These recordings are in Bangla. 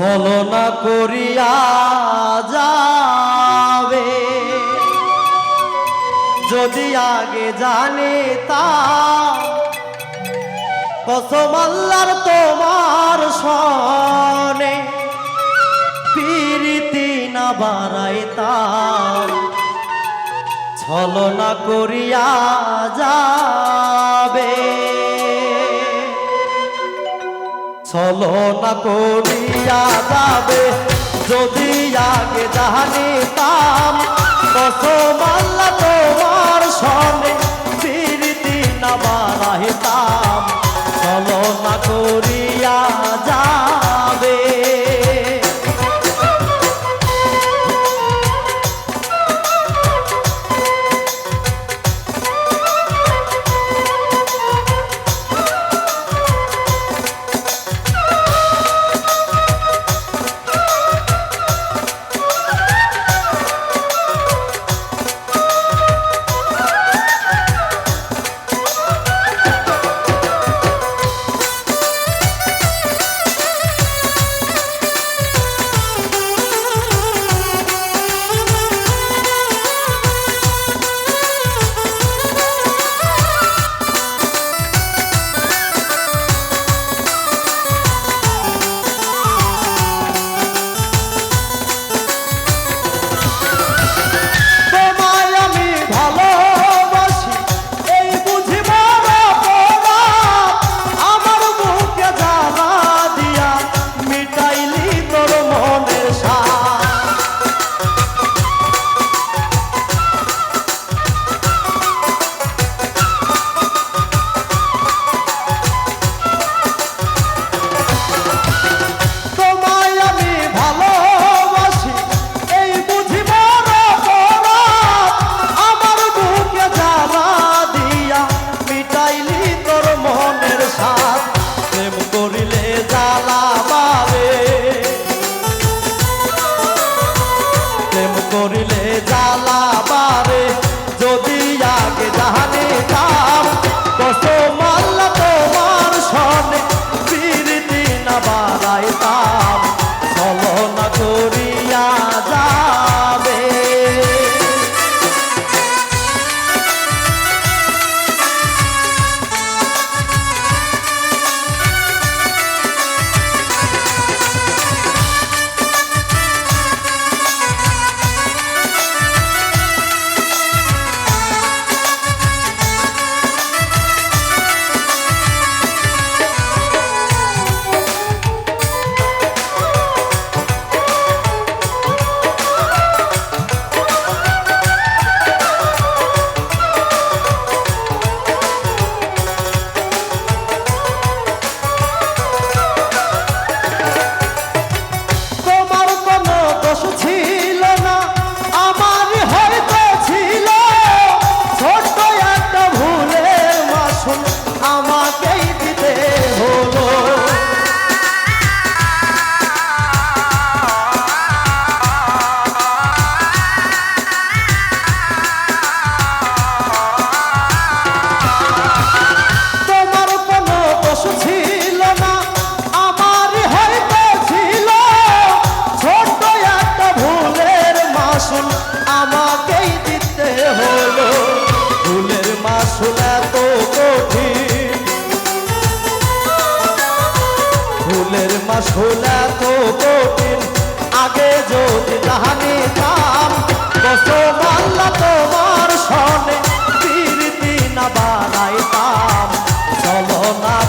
ছলনা করিয়া যাবে। যদি আগে জানে তা, কসম আল্লাহর তোমার সনে পিরিতি না বাড়াইতাম ছলনা করিয়া যাবে। ছলনা করিয়া যাবে। যদি আগে জানিতাম কসম আল্লাহ তোমার সনে পিরিতি না বাড়াইতাম চলো না যাবে জ্বালা বাড়ে প্রেম করিলে জ্বালা বাড়ে যদি আগে জাহানে কসম আল্লাহ তোমার সনে প্রীতি না বাড়াইতাম ভুলের তো কঠিন। আগে যদি তাহানি কাম কসম আল্লাহ তোমার সনে প্রীতি না বানাইতাম চলো না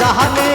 জাহানে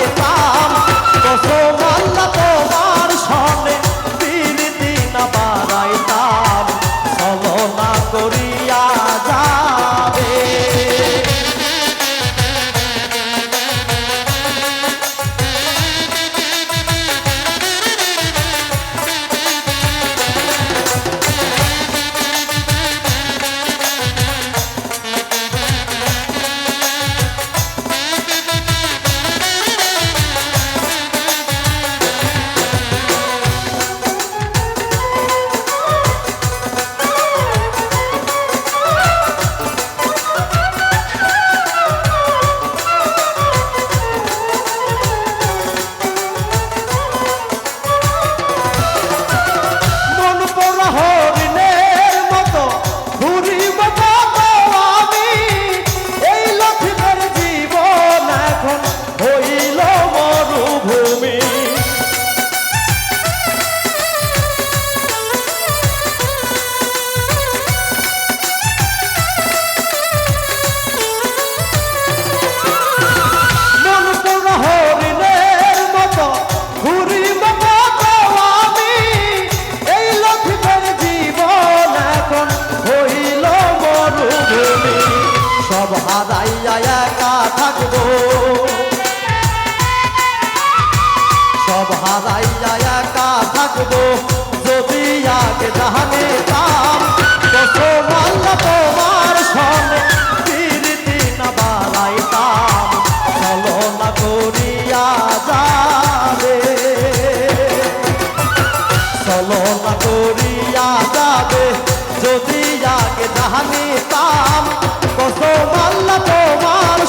সব হারাই যায় কা থাকব। যদি আজ জাহানে তাম কত মাল্ল তোমার সনে প্রীতি না বাড়াইতাম। চলো না করিয়া যাবে। চলো না করিয়া যাবে। যদি আগে জাহানে কত মাল্ল তোমার